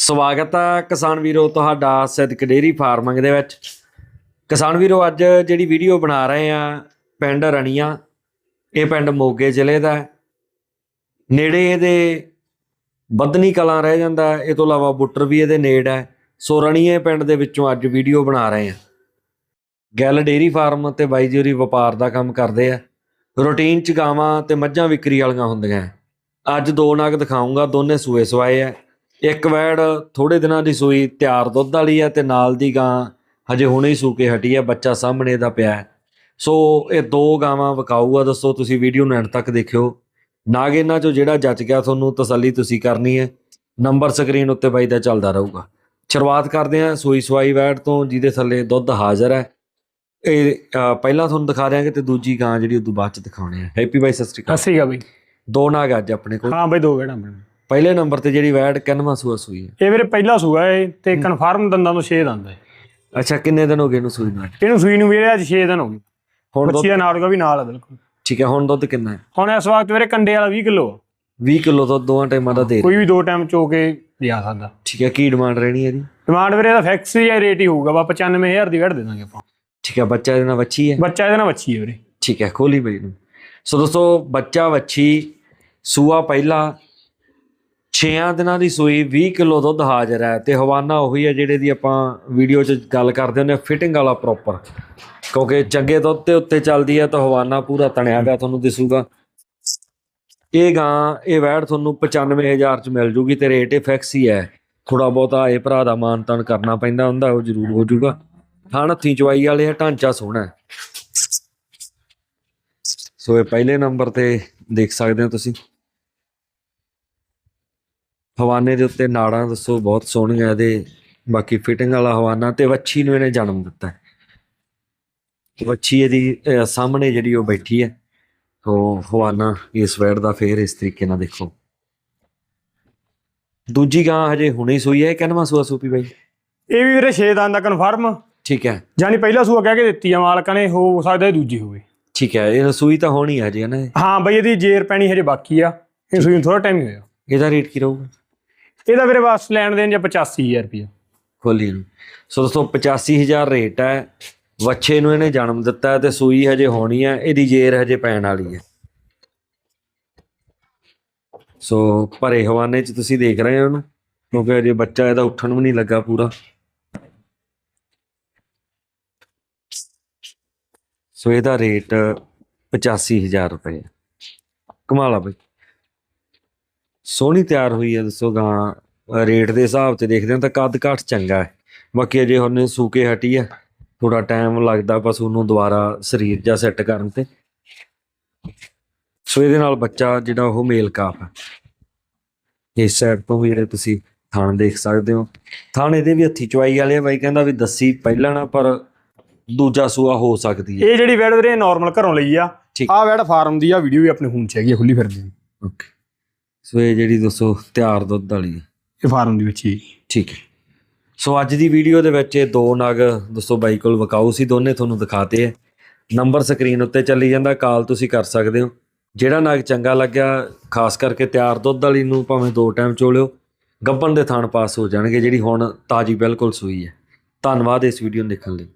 ਸਵਾਗਤ ਆ ਕਿਸਾਨ ਵੀਰੋ ਤੁਹਾਡਾ ਸਿੱਧਕ ਡੇਰੀ ਫਾਰਮਿੰਗ ਦੇ ਵਿੱਚ। ਕਿਸਾਨ ਵੀਰੋ, ਅੱਜ ਜਿਹੜੀ ਵੀਡੀਓ ਬਣਾ ਰਹੇ ਆ, ਪਿੰਡ ਰਣੀਆਂ, ਇਹ ਪਿੰਡ ਮੋਗੇ ਜ਼ਿਲ੍ਹੇ ਦਾ ਨੇੜੇ ਇਹਦੇ ਬੰਦਨੀ ਕਲਾਂ ਰਹਿ ਜਾਂਦਾ ਇਹ ਤੋਂ ਇਲਾਵਾ ਬੁੱਟਰ ਵੀ ਇਹਦੇ ਨੇੜ ਹੈ। ਸੋ ਰਣੀਏ ਪਿੰਡ ਦੇ ਵਿੱਚੋਂ ਅੱਜ ਵੀਡੀਓ ਬਣਾ ਰਹੇ ਆ। ਗੱਲ ਡੇਰੀ ਫਾਰਮ ਤੇ ਬਾਈ ਜੀ ਵਪਾਰ ਦਾ ਕੰਮ ਕਰਦੇ ਆ। ਰੂਟੀਨ ਚ ਗਾਵਾਂ ਤੇ ਮੱਝਾਂ ਵਿਕਰੀ ਵਾਲੀਆਂ ਹੁੰਦੀਆਂ ਅੱਜ ਦੋ ਨਗ ਦਿਖਾਉਂਗਾ ਦੋਨੇ ਸੂਏ ਸਵਾਏ ਆ। ਇੱਕ ਵੈੜ ਥੋੜੇ ਦਿਨਾਂ ਦੀ ਸੂਈ ਤਿਆਰ ਦੁੱਧ ਵਾਲੀ ਹੈ ਤੇ ਨਾਲ ਦੀ ਗਾਂ ਹਜੇ ਹੁਣੇ ਹੀ ਸੂ ਕੇ ਹਟੀ ਹੈ ਬੱਚਾ ਸਾਹਮਣੇ ਦਾ ਪਿਆ ਹੈ। ਸੋ ਇਹ ਦੋ ਗਾਵਾਂ ਵਿਕਾਊ ਆ ਦੱਸੋ ਤੁਸੀਂ ਵੀਡੀਓ ਨੂੰ ਐਂਡ ਤੱਕ ਦੇਖਿਓ। ਨਾਗ ਇਹਨਾਂ ਚੋਂ ਜਿਹੜਾ ਜੱਜ ਗਿਆ ਤੁਹਾਨੂੰ ਤਸੱਲੀ ਤੁਸੀਂ ਕਰਨੀ ਹੈ। ਨੰਬਰ ਸਕਰੀਨ ਉੱਤੇ ਬਾਈ ਦਾ ਚੱਲਦਾ ਰਹੂਗਾ। ਸ਼ੁਰੂਆਤ ਕਰਦੇ ਹਾਂ ਸੂਈ ਸਵਾਈ ਵੈੜ ਤੋਂ ਜਿਹਦੇ ਥੱਲੇ ਦੁੱਧ ਹਾਜ਼ਰ ਹੈ। ਇਹ ਪਹਿਲਾਂ ਤੁਹਾਨੂੰ ਦਿਖਾ ਦਿਆਂਗੇ ਤੇ ਦੂਜੀ ਗਾਂ ਜਿਹੜੀ ਉਦੋਂ ਬਾਅਦ ਚ ਦਿਖਾਉਣੀ ਹੈ ਹੈਪੀ ਬਾਈ ਸਤਿ ਸ਼੍ਰੀ ਅਕਾਲ। ਸਤਿ ਸ਼੍ਰੀ ਅਕਾਲ ਬਈ। ਦੋ ਨਾਗ ਅੱਜ ਆਪਣੇ ਕੋਲ। ਹਾਂ ਬਈ ਦੋ ਵੇੜਾ ਆਪਣੇ। ਪਹਿਲੇ ਨੰਬਰ ਤੇ ਜਿਹੜੀ ਵੈੜ ਕਿੰਨਵਾਂ ਸੂਆ ਸੂਈ ਹੈ? ਇਹ ਵੀਰੇ ਪਹਿਲਾ ਸੂਆ ਹੈ ਤੇ ਕਨਫਰਮ ਦੰਦਾਂ ਤੋਂ 6 ਦੰਦ ਹੈ। ਅੱਛਾ ਕਿੰਨੇ ਦਿਨ ਹੋ ਗਏ ਇਹਨੂੰ ਸੂਈ ਨੂੰ ਅੱਜ? ਇਹਨੂੰ ਸੂਈ ਨੂੰ ਵੀਰੇ ਅੱਜ 6 ਦਿਨ ਹੋ ਗਏ। ਹੁਣ ਬੱਚੀ ਦੁੱਧ? ਦਾ ਨਾੜੂਗਾ ਵੀ ਨਾਲ ਹੈ ਬਿਲਕੁਲ। ਠੀਕ ਹੈ ਹੁਣ ਦੁੱਧ ਕਿੰਨਾ ਹੈ? ਹੁਣ ਇਸ ਵਕਤ ਵੀਰੇ ਕੰਡੇ ਵਾਲਾ 20 ਕਿਲੋ 20 ਕਿਲੋ ਦੁੱਧ ਦੋਵਾਂ ਟਾਈਮਾਂ ਦਾ ਦੇ ਕੋਈ ਵੀ ਦੋ ਟਾਈਮ ਚੋ ਕੇ ਲਿਆ ਸਕਦਾ। ਠੀਕ ਹੈ ਕੀ ਡਿਮਾਂਡ ਰਹਿਣੀ ਹੈ ਇਹਦੀ? ਡਿਮਾਂਡ ਵੀਰੇ ਦਾ ਫਿਕਸ ਹੀ ਰੇਟ ਹੀ ਹੋਊਗਾ ਬਾ 95000 ਦੀ ਵੇੜ ਦੇ ਦਾਂਗੇ ਆਪਾਂ। ਠੀਕ ਹੈ ਬੱਚਾ ਇਹਦੇ ਨਾਲ ਵੱਛੀ ਹੈ? ਬੱਚਾ ਇਹਦੇ ਨਾਲ ਬੱਚੀ ਹੈ ਵੀਰੇ। ਠੀਕ ਹੈ ਖੋਲੀ ਬਈ ਨੂੰ ਸੋ ਦੋਸਤੋ ਬੱਚਾ ਵੱਛੀ ਸੂਆ ਪਹਿਲਾ 6 ਦਿਨਾਂ ਦੀ ਸੂਈ 20 ਕਿਲੋ ਦੁੱਧ ਹਾਜ਼ਰ ਹੈ ਤੇ ਹਵਾਨਾ ਉਹੀ ਹੈ ਜਿਹੜੇ ਦੀ ਆਪਾਂ ਵੀਡੀਓ 'ਚ ਗੱਲ ਕਰਦੇ ਹੁੰਦੇ ਫਿਟਿੰਗ ਵਾਲਾ ਪ੍ਰੋਪਰ ਕਿਉਂਕਿ ਚੰਗੇ ਦੁੱਧ ਤੇ ਉੱਤੇ ਚੱਲਦੀ ਹੈ ਤਾਂ ਹਵਾਨਾ ਪੂਰਾ ਤਣਿਆ ਗਿਆ ਤੁਹਾਨੂੰ ਦਿਸੂਗਾ। ਇਹ ਗਾਂ, ਇਹ ਵੈੜ ਤੁਹਾਨੂੰ 95000 ਚ ਮਿਲ ਜੂਗੀ ਤੇ ਰੇਟ ਇਹ ਫਿਕਸ ਹੀ ਹੈ। ਥੋੜਾ ਬਹੁਤਾ ਇਹ ਭਰਾ ਦਾ ਮਾਨ ਤਾਨ ਕਰਨਾ ਪੈਂਦਾ ਹੁੰਦਾ, ਉਹ ਜ਼ਰੂਰ ਹੋ ਜਾਊਗਾ ਥਣ ਹੱਥੀਂ ਚਵਾਈ ਵਾਲੇ ਆ, ਢਾਂਚਾ ਸੋਹਣਾ ਸੋ ਇਹ ਪਹਿਲੇ ਨੰਬਰ ਤੇ ਦੇਖ ਸਕਦੇ ਹੋ ਤੁਸੀਂ। ਹਵਾਨੇ ਦੇ ਉੱਤੇ ਨਾੜਾਂ ਦੱਸੋ ਬਹੁਤ ਸੋਹਣੀਆਂ ਇਹਦੇ। ਬਾਕੀ ਫਿਟਿੰਗ ਵਾਲਾ ਹਵਾਨਾ ਤੇ ਵੱਛੀ ਨੂੰ ਇਹਨੇ ਜਨਮ ਦਿੱਤਾ। ਵੱਛੀ ਇਹਦੀ ਸਾਹਮਣੇ ਜਿਹੜੀ ਉਹ ਬੈਠੀ ਹੈ। ਸੋ ਹਵਾਨਾ ਇਸ ਵੈੜ ਦਾ ਫੇਰ ਇਸ ਤਰੀਕੇ ਨਾਲ ਦੇਖੋ। ਦੂਜੀ ਗਾਂ ਹਜੇ ਹੁਣੇ ਸੂਈ ਹੈ ਕਿੰਨਵਾਂ ਸੂਆ ਸੂਪੀ ਬਾਈ? ਇਹ ਵੀ ਵੀਰੇ 6 ਦੰਦ ਦਾ ਕਨਫਰਮ ਠੀਕ ਹੈ। ਜਾਨੀ ਪਹਿਲਾ ਸੂਆ ਕਹਿ ਕੇ ਦਿੱਤੀ ਆ ਮਾਲਕਾਂ ਨੇ ਹੋ ਸਕਦਾ ਇਹ ਦੂਜੀ ਹੋਵੇ। ਠੀਕ ਹੈ ਇਹ ਸੂਈ ਤਾਂ ਹੋਣੀ ਹੈ ਹਜੇ ਨਾ। ਹਾਂ ਬਈ ਇਹਦੀ ਜੇਰ ਪੈਣੀ ਹਜੇ ਬਾਕੀ ਆ। ਇਹ ਸੂਈ ਨੂੰ ਥੋੜਾ ਟਾਈਮ ਹੋਇਆ। ਇਹਦਾ ਰੇਟ ਕੀ ਰਹੂਗਾ? ਇਹਦਾ ਵੀਰੇ ਬਸ ਲੈਣ ਦੇਣ ਜਾਂ 85000 ਰੁਪਏ ਖੋਲੀ ਨੂੰ ਸੋ ਦੋਸਤੋ 85000 ਰੇਟ ਹੈ। ਵੱਛੇ ਨੂੰ ਇਹਨੇ ਜਨਮ ਦਿੱਤਾ ਤੇ ਸੂਈ ਹਜੇ ਹੋਣੀ ਹੈ। ਇਹਦੀ ਜੇਰ ਹਜੇ ਪੈਣ ਵਾਲੀ ਹੈ। ਸੋ ਭਰੇ ਹਵਾਨੇ ਚ ਤੁਸੀਂ ਦੇਖ ਰਹੇ ਹੋ ਉਹਨੂੰ ਕਿਉਂਕਿ ਅਜੇ ਬੱਚਾ ਇਹਦਾ ਉੱਠਣ ਵੀ ਨਹੀਂ ਲੱਗਾ ਪੂਰਾ। ਸੋ ਇਹਦਾ ਰੇਟ 85000 ਰੁਪਏ ਹੈ। ਕਮਾਲ ਬਈ। ਸੋਹਣੀ ਤਿਆਰ ਹੋਈ ਹੈ ਦੱਸੋ ਗਾਂ। ਰੇਟ ਦੇ ਹਿਸਾਬ ਤੇ ਦੇਖਦੇ ਹਾਂ ਤਾਂ ਕੱਦ ਕਾਠ ਚੰਗਾ ਹੈ। ਬਾਕੀ ਅਜੇ ਹੁਣ ਸੂਕੇ ਹਟੀ ਹੈ ਥੋੜਾ ਟਾਈਮ ਲੱਗਦਾ ਪਸ਼ੂ ਨੂੰ ਦੁਬਾਰਾ ਸਰੀਰ ਜਾਂ ਸੈੱਟ ਕਰਨ ਤੇ। ਸੋ ਇਹਦੇ ਨਾਲ ਬੱਚਾ ਜਿਹੜਾ ਉਹ ਮੇਲ ਕਾਫ ਹੈ ਇਸ ਸਾਈਡ ਤੋਂ ਵੀ ਜਿਹੜੇ ਤੁਸੀਂ ਥਾਣ ਦੇਖ ਸਕਦੇ ਹੋ। ਥਾਣ ਇਹਦੇ ਵੀ ਹੱਥੀ ਚਵਾਈ ਵਾਲੇ ਆ ਬਾਈ ਕਹਿੰਦਾ ਵੀ ਦੱਸੀ ਪਹਿਲਾਂ ਨਾ ਪਰ ਦੂਜਾ ਸੂਆ ਹੋ ਸਕਦੀ ਹੈ ਇਹ ਜਿਹੜੀ ਵੈੜ ਵੀਰੇ ਨਾਰਮਲ ਘਰੋਂ ਲਈ ਆ ਠੀਕ। ਆ ਵੈੜ ਫਾਰਮ ਦੀ ਆ ਵੀਡੀਓ ਵੀ ਆਪਣੇ ਫੋਨ 'ਚ ਹੈਗੀ ਆ ਖੁੱਲੀ ਫਿਰਦੀ। ਓਕੇ ਸੋ ਇਹ ਜਿਹੜੀ ਦੱਸੋ ਤਿਆਰ ਦੁੱਧ ਵਾਲੀ ਹੈ? ਇਹ ਫਾਰਮ ਦੀ ਵਿੱਚ ਹੀ। ਠੀਕ ਹੈ। ਸੋ ਅੱਜ ਦੀ ਵੀਡੀਓ ਦੇ ਵਿੱਚ ਇਹ ਦੋ ਨਗ ਦੋਸਤੋ ਬਾਈ ਕੋਲ ਵਕਾਊ ਸੀ ਦੋਨੇ ਤੁਹਾਨੂੰ ਦਿਖਾਤੇ ਹੈ। ਨੰਬਰ ਸਕਰੀਨ ਉੱਤੇ ਚੱਲੀ ਜਾਂਦਾ ਕਾਲ ਤੁਸੀਂ ਕਰ ਸਕਦੇ ਹੋ। ਜਿਹੜਾ ਨਗ ਚੰਗਾ ਲੱਗਿਆ ਖਾਸ ਕਰਕੇ ਤਿਆਰ ਦੁੱਧ ਵਾਲੀ ਨੂੰ ਭਾਵੇਂ ਦੋ ਟਾਈਮ ਚੋਲਿਓ ਗੱਬਣ ਦੇ ਥਣ ਪਾਸ ਹੋ ਜਾਣਗੇ ਜਿਹੜੀ ਹੁਣ ਤਾਜੀ ਬਿਲਕੁਲ ਸੂਈ ਹੈ। ਧੰਨਵਾਦ ਇਸ ਵੀਡੀਓ ਨੂੰ ਦੇਖਣ ਲਈ।